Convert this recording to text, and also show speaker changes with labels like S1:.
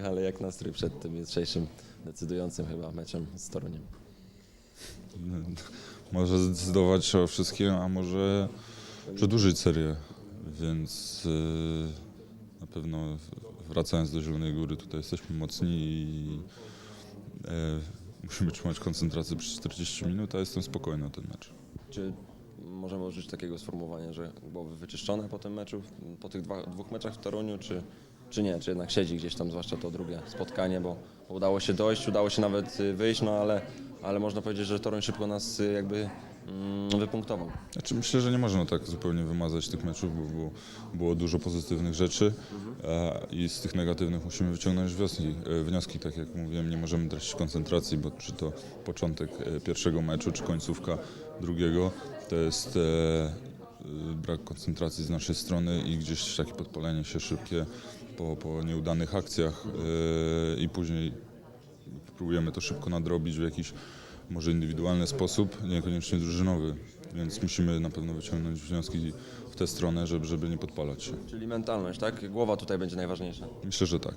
S1: ale jak nastrój przed tym jutrzejszym decydującym chyba meczem z Toruniem?
S2: Może zdecydować o wszystkim, a może przedłużyć serię. Więc e, na pewno wracając do Zielonej Góry, tutaj jesteśmy mocni i e, musimy trzymać koncentrację przez 40 minut, a jestem spokojny o ten mecz.
S1: Czy możemy użyć takiego sformułowania, że głowy wyczyszczone po tym meczu, po tych dwa, dwóch meczach w Toruniu, czy, czy nie? Czy jednak siedzi gdzieś tam, zwłaszcza to drugie spotkanie, bo, udało się dojść, udało się nawet y, wyjść, no ale, ale można powiedzieć, że Toruń szybko nas y, jakby mm, wypunktował.
S2: Znaczy myślę, że nie można tak zupełnie wymazać tych meczów, bo było, było dużo pozytywnych rzeczy e, i z tych negatywnych musimy wyciągnąć wnioski, e, wnioski. Tak jak mówiłem, nie możemy tracić koncentracji, bo czy to początek e, pierwszego meczu, czy końcówka drugiego, to jest brak koncentracji z naszej strony i gdzieś takie podpalenie się szybkie po, po nieudanych akcjach e, i później próbujemy to szybko nadrobić w jakiś może indywidualny sposób, niekoniecznie drużynowy, więc musimy na pewno wyciągnąć wnioski w tę stronę, żeby, żeby nie podpalać się.
S1: Czyli mentalność, tak? Głowa tutaj będzie najważniejsza.
S2: Myślę, że tak.